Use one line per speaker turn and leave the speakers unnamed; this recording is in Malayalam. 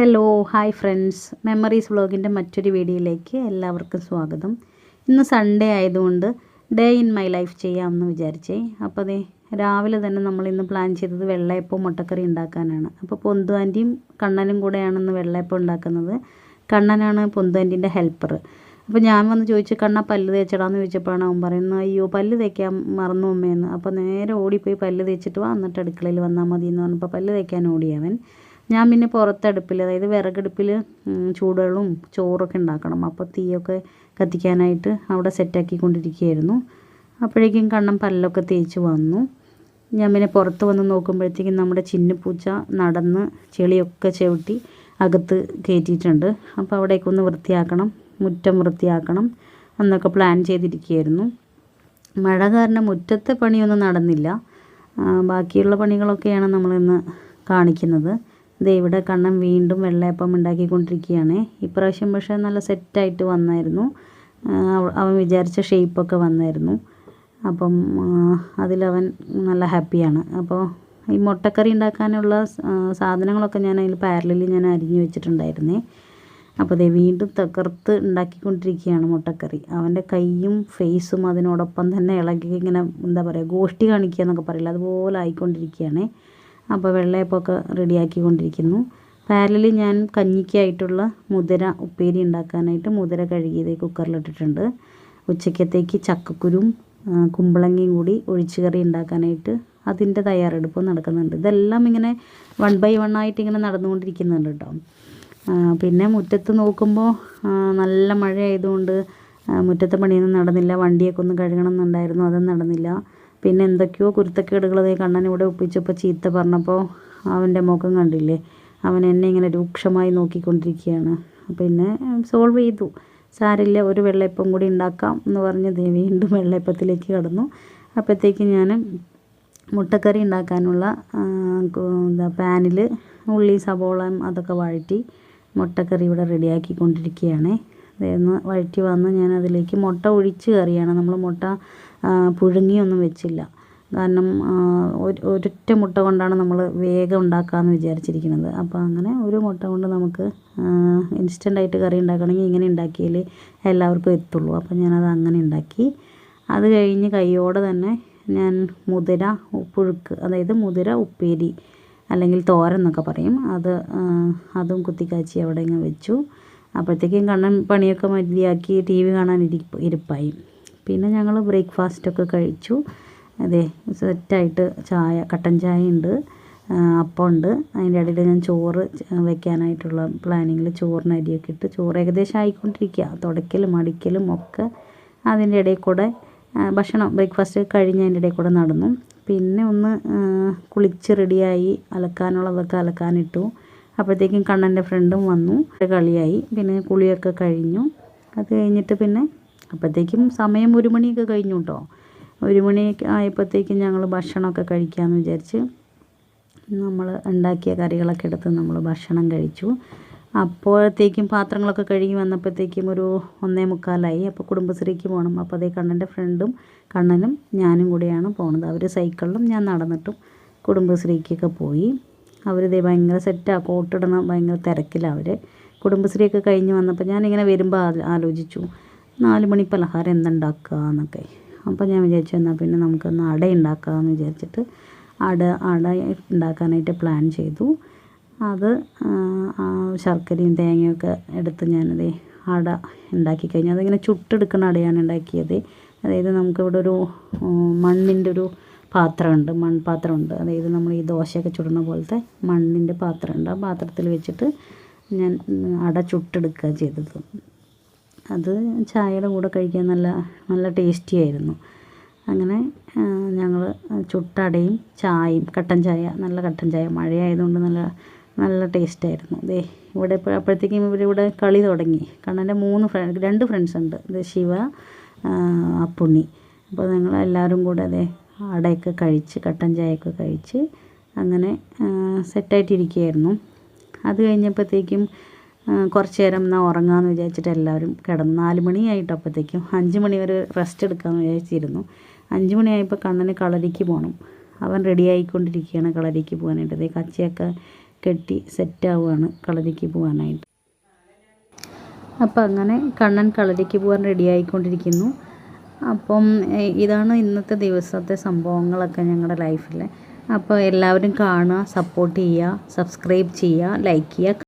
ഹലോ ഹായ് ഫ്രണ്ട്സ് മെമ്മറീസ് വ്ളോഗിന്റെ മറ്റൊരു വീഡിയോയിലേക്ക് എല്ലാവർക്കും സ്വാഗതം. ഇന്ന് സൺഡേ ആയതുകൊണ്ട് ഡേ ഇൻ മൈ ലൈഫ് ചെയ്യാമെന്ന് വിചാരിച്ചേ. അപ്പോൾ അതെ രാവിലെ തന്നെ നമ്മൾ ഇന്ന് പ്ലാൻ ചെയ്തത് വെള്ളയപ്പം മുട്ടക്കറി ഉണ്ടാക്കാനാണ്. അപ്പോൾ പൊന്തു ആന്റിയും കണ്ണനും കൂടെയാണ് ഇന്ന് വെള്ളയപ്പം ഉണ്ടാക്കുന്നത്. കണ്ണനാണ് പൊന്തു ആന്റീന്റെ ഹെൽപ്പർ അപ്പോൾ ഞാൻ വന്ന് ചോദിച്ചു കണ്ണ പല്ല് തേച്ചടാന്ന് ചോദിച്ചപ്പോഴാണ് അവൻ പറയുന്നത് അയ്യോ പല്ല് തേക്കാൻ മറന്നു അമ്മയെന്ന് അപ്പോൾ നേരെ ഓടിപ്പോയി പല്ല് തേച്ചിട്ട് വന്നിട്ട് അടുക്കളയിൽ വന്നാൽ മതി എന്ന് പറഞ്ഞപ്പോൾ പല്ല് തേക്കാൻ ഓടി അവൻ. ഞാൻ പിന്നെ പുറത്തടുപ്പിൽ അതായത് വിറകടുപ്പിൽ ചൂടുവെള്ളവും ചോറൊക്കെ ഉണ്ടാക്കണം. അപ്പോൾ തീയൊക്കെ കത്തിക്കാനായിട്ട് അവിടെ സെറ്റാക്കി കൊണ്ടിരിക്കുകയായിരുന്നു അപ്പോഴേക്കും കണ്ണം പല്ലൊക്കെ തേച്ച് വന്നു. ഞാൻ പിന്നെ പുറത്ത് വന്ന് നോക്കുമ്പോഴത്തേക്കും നമ്മുടെ ചിന്നിപ്പൂച്ച നടന്ന് ചെളിയൊക്കെ ചവിട്ടി അകത്ത് കയറ്റിയിട്ടുണ്ട്. അപ്പോൾ അവിടേക്ക് ഒന്ന് വൃത്തിയാക്കണം മുറ്റം വൃത്തിയാക്കണം എന്നൊക്കെ പ്ലാൻ ചെയ്തിരിക്കുകയായിരുന്നു. മഴ കാരണം മുറ്റത്തെ പണിയൊന്നും നടന്നില്ല. ബാക്കിയുള്ള പണികളൊക്കെയാണ് നമ്മളിന്ന് കാണിക്കുന്നത്. ദേ ഇവിടെ കണ്ണൻ വീണ്ടും വെള്ളയപ്പം ഉണ്ടാക്കിക്കൊണ്ടിരിക്കുകയാണ്. ഇപ്രാവശ്യം പക്ഷേ നല്ല സെറ്റായിട്ട് വന്നായിരുന്നു. അവൻ വിചാരിച്ച ഷേപ്പൊക്കെ വന്നായിരുന്നു. അപ്പം അതിലവൻ നല്ല ഹാപ്പിയാണ്. അപ്പോൾ ഈ മുട്ടക്കറി ഉണ്ടാക്കാനുള്ള സാധനങ്ങളൊക്കെ ഞാൻ അതിൽ പാരലിൽ ഞാൻ അരിഞ്ഞു വെച്ചിട്ടുണ്ടായിരുന്നേ. അപ്പോൾ ദേ വീണ്ടും തകർത്ത് ഉണ്ടാക്കിക്കൊണ്ടിരിക്കുകയാണ് മുട്ടക്കറി. അവന്റെ കൈയും ഫേസും അതിനോടൊപ്പം തന്നെ ഇളകി ഇങ്ങനെ എന്താ പറയുക ഗോഷ്ടി കാണിക്കുക എന്നൊക്കെ പറയില്ല? അതുപോലെ ആയിക്കൊണ്ടിരിക്കുകയാണ്. അപ്പോൾ വെള്ളയപ്പമൊക്കെ റെഡിയാക്കിക്കൊണ്ടിരിക്കുന്നു. പാരലിൽ ഞാൻ കഞ്ഞിക്കായിട്ടുള്ള മുതിര ഉപ്പേരി ഉണ്ടാക്കാനായിട്ട് മുതിര കഴുകിയത് കുക്കറിലിട്ടിട്ടുണ്ട്. ഉച്ചക്കത്തേക്ക് ചക്കക്കുരും കുമ്പളങ്ങയും കൂടി ഒഴിച്ചുകറി ഉണ്ടാക്കാനായിട്ട് അതിന്റെ തയ്യാറെടുപ്പ് നടക്കുന്നുണ്ട്. ഇതെല്ലാം ഇങ്ങനെ വൺ ബൈ വൺ ആയിട്ട് ഇങ്ങനെ നടന്നുകൊണ്ടിരിക്കുന്നുണ്ട് കേട്ടോ. പിന്നെ മുറ്റത്ത് നോക്കുമ്പോൾ നല്ല മഴ ആയതുകൊണ്ട് മുറ്റത്തെ പണിയൊന്നും നടന്നില്ല. വണ്ടിയൊക്കെ ഒന്ന് കഴുകണം എന്നുണ്ടായിരുന്നു അതും നടന്നില്ല. പിന്നെ എന്തൊക്കെയോ കുരുത്തക്കേടുകൾ കണ്ണൻ ഇവിടെ ഒപ്പിച്ചപ്പോൾ ചീത്ത പറഞ്ഞപ്പോൾ അവന്റെ മുഖം കണ്ടില്ലേ? അവൻ എന്നെ ഇങ്ങനെ രൂക്ഷമായി നോക്കിക്കൊണ്ടിരിക്കുകയാണ്. പിന്നെ സോൾവ് ചെയ്തു. സാരില്ല ഒരു വെള്ളയപ്പം കൂടി ഉണ്ടാക്കാം എന്ന് പറഞ്ഞ് വീണ്ടും വെള്ളയപ്പത്തിലേക്ക് കടന്നു. അപ്പോഴത്തേക്ക് ഞാൻ മുട്ടക്കറി ഉണ്ടാക്കാനുള്ള എന്താ പാനിൽ ഉള്ളി സബോളം അതൊക്കെ വഴറ്റി മുട്ടക്കറി ഇവിടെ റെഡിയാക്കിക്കൊണ്ടിരിക്കുകയാണ്. അതൊന്ന് വഴറ്റി വന്ന് ഞാൻ അതിലേക്ക് മുട്ട ഒഴിച്ച് കറിയാണ്. നമ്മൾ മുട്ട പുഴുങ്ങിയൊന്നും വെച്ചില്ല. കാരണം ഒരു ഒരൊറ്റ മുട്ട കൊണ്ടാണ് നമ്മൾ വേഗം ഉണ്ടാക്കാമെന്ന് വിചാരിച്ചിരിക്കുന്നത്. അപ്പോൾ അങ്ങനെ ഒരു മുട്ട കൊണ്ട് നമുക്ക് ഇൻസ്റ്റന്റായിട്ട് കറി ഉണ്ടാക്കണമെങ്കിൽ ഇങ്ങനെ ഉണ്ടാക്കിയാലേ എല്ലാവർക്കും എത്തുള്ളൂ. അപ്പോൾ ഞാനത് അങ്ങനെ ഉണ്ടാക്കി. അത് കഴിഞ്ഞ് കൈയോടെ തന്നെ ഞാൻ മുതിര ഉപ്പുഴുക്ക് അതായത് മുതിര ഉപ്പേരി അല്ലെങ്കിൽ തോരൻ എന്നൊക്കെ പറയും. അത് അതും കുത്തിക്കാച്ചി അവിടെ ഇങ്ങനെ വെച്ചു. അപ്പോഴത്തേക്കും കണ്ണൻ പണിയൊക്കെ മതിയാക്കി ടി വി കാണാൻ ഇരിപ്പ് ഇരിപ്പായി. പിന്നെ ഞങ്ങൾ ബ്രേക്ക്ഫാസ്റ്റൊക്കെ കഴിച്ചു. അതെ സെറ്റായിട്ട് ചായ കട്ടൻ ചായ ഉണ്ട് അപ്പം ഉണ്ട്. അതിന്റെ ഇടയിൽ ഞാൻ ചോറ് വെക്കാനായിട്ടുള്ള പ്ലാനിങ്ങിൽ ചോറിന് അരിയൊക്കെ ഇട്ട് ചോറ് ഏകദേശം ആയിക്കൊണ്ടിരിക്കുക തുടയ്ക്കലും അടിക്കലും ഒക്കെ അതിന്റെ ഇടയിൽ കൂടെ ഭക്ഷണം ബ്രേക്ക്ഫാസ്റ്റ് കഴിഞ്ഞ് അതിന്റെ ഇടയിൽ കൂടെ നടന്നു. പിന്നെ ഒന്ന് കുളിച്ച് റെഡിയായി അലക്കാനുള്ളതൊക്കെ അലക്കാനിട്ടു. അപ്പോഴത്തേക്കും കണ്ണന്റെ ഫ്രണ്ടും വന്നു. കളിയായി. പിന്നെ കുളിയൊക്കെ കഴിഞ്ഞു. അത് കഴിഞ്ഞിട്ട് പിന്നെ അപ്പോഴത്തേക്കും സമയം ഒരു മണിയൊക്കെ കഴിഞ്ഞു കേട്ടോ ഒരു മണിയൊക്കെ ആയപ്പോഴത്തേക്കും ഞങ്ങൾ ഭക്ഷണമൊക്കെ കഴിക്കാമെന്ന് വിചാരിച്ച് നമ്മൾ ഉണ്ടാക്കിയ കറികളൊക്കെ എടുത്ത് നമ്മൾ ഭക്ഷണം കഴിച്ചു. അപ്പോഴത്തേക്കും പാത്രങ്ങളൊക്കെ കഴുകി വന്നപ്പോഴത്തേക്കും ഒരു ഒന്നേ മുക്കാലായി. അപ്പോൾ കുടുംബശ്രീക്ക് പോകണം അപ്പോൾ അതേ കണ്ണന്റെ ഫ്രണ്ടും കണ്ണനും ഞാനും കൂടിയാണ് പോണത്. അവർ സൈക്കിളിലും ഞാൻ നടന്നിട്ടും കുടുംബശ്രീക്കൊക്കെ പോയി. അവർ ഇതേ ഭയങ്കര സെറ്റാണ് കോട്ടിടണം ഭയങ്കര തിരക്കിലാണ് അവർ കുടുംബശ്രീയൊക്കെ കഴിഞ്ഞ് വന്നപ്പോൾ ഞാനിങ്ങനെ വരുമ്പോൾ ആലോചിച്ചു. നാല് മണി പലഹാരം എന്തുണ്ടാക്കുക എന്നൊക്കെ. അപ്പോൾ ഞാൻ വിചാരിച്ചു എന്നാൽ പിന്നെ നമുക്കൊന്ന് അട ഉണ്ടാക്കാമെന്ന് വിചാരിച്ചിട്ട് അട അട ഉണ്ടാക്കാനായിട്ട് പ്ലാൻ ചെയ്തു. അത് ശർക്കരയും തേങ്ങയും ശർക്കരയും തേങ്ങയൊക്കെ എടുത്ത് ഞാനത് അട ഉണ്ടാക്കി കഴിഞ്ഞു. അതിങ്ങനെ ചുട്ടെടുക്കുന്ന അടയാണ് ഉണ്ടാക്കിയത്. അതായത് നമുക്കിവിടെ ഒരു മണ്ണിന്റെ ഒരു പാത്രമുണ്ട് മൺപാത്രമുണ്ട്. അതായത് നമ്മൾ ഈ ദോശയൊക്കെ ചുടുന്ന പോലത്തെ മണ്ണിന്റെ പാത്രമുണ്ട്. ആ പാത്രത്തിൽ വെച്ചിട്ട് ഞാൻ അട ചുട്ടെടുക്കുക ചെയ്തത്. അത് ചായയുടെ കൂടെ കഴിക്കാൻ നല്ല നല്ല ടേസ്റ്റി ആയിരുന്നു. അങ്ങനെ ഞങ്ങൾ ചുട്ടടയും ചായയും കട്ടൻ ചായ നല്ല കട്ടൻ ചായ മഴയായതുകൊണ്ട് നല്ല നല്ല ടേസ്റ്റായിരുന്നു ദേ ഇവിടെ ഇപ്പോൾ അപ്പോഴത്തേക്കും ഇവരിവിടെ കളി തുടങ്ങി. കാരണം എന്റെ മൂന്ന് ഫ്രണ്ട് രണ്ട് ഫ്രണ്ട്സ് ഉണ്ട്. ഇത് ശിവ അപ്പുണ്ണി. അപ്പോൾ ഞങ്ങൾ എല്ലാവരും കൂടെ അതെ അടയൊക്കെ കഴിച്ച് കട്ടൻ ചായയൊക്കെ കഴിച്ച് അങ്ങനെ സെറ്റായിട്ടിരിക്കുകയായിരുന്നു അത് കഴിഞ്ഞപ്പോഴത്തേക്കും കുറച്ച് നേരം എന്നാൽ ഉറങ്ങാമെന്ന് വിചാരിച്ചിട്ട് എല്ലാവരും കിടന്നു നാല് മണിയായിട്ട് അപ്പോഴത്തേക്കും അഞ്ച് മണി വരെ റെസ്റ്റ് എടുക്കാമെന്ന് വിചാരിച്ചിരുന്നു. അഞ്ച് മണിയായപ്പോൾ കണ്ണന് കളരിക്ക് പോകണം അവൻ റെഡി ആയിക്കൊണ്ടിരിക്കുകയാണ് കളരിക്ക് പോകാനായിട്ട്. അതേ കച്ചയൊക്കെ കെട്ടി സെറ്റാവുകയാണ് കളരിക്ക് പോകാനായിട്ട്. അപ്പോൾ അങ്ങനെ കണ്ണൻ കളരിക്ക് പോകാൻ റെഡി ആയിക്കൊണ്ടിരിക്കുന്നു. അപ്പം ഇതാണ് ഇന്നത്തെ ദിവസത്തെ സംഭവങ്ങളൊക്കെ ഞങ്ങളുടെ ലൈഫിൽ അപ്പോൾ എല്ലാവരും കാണുക സപ്പോർട്ട് ചെയ്യുക സബ്സ്ക്രൈബ് ചെയ്യുക ലൈക്ക് ചെയ്യുക.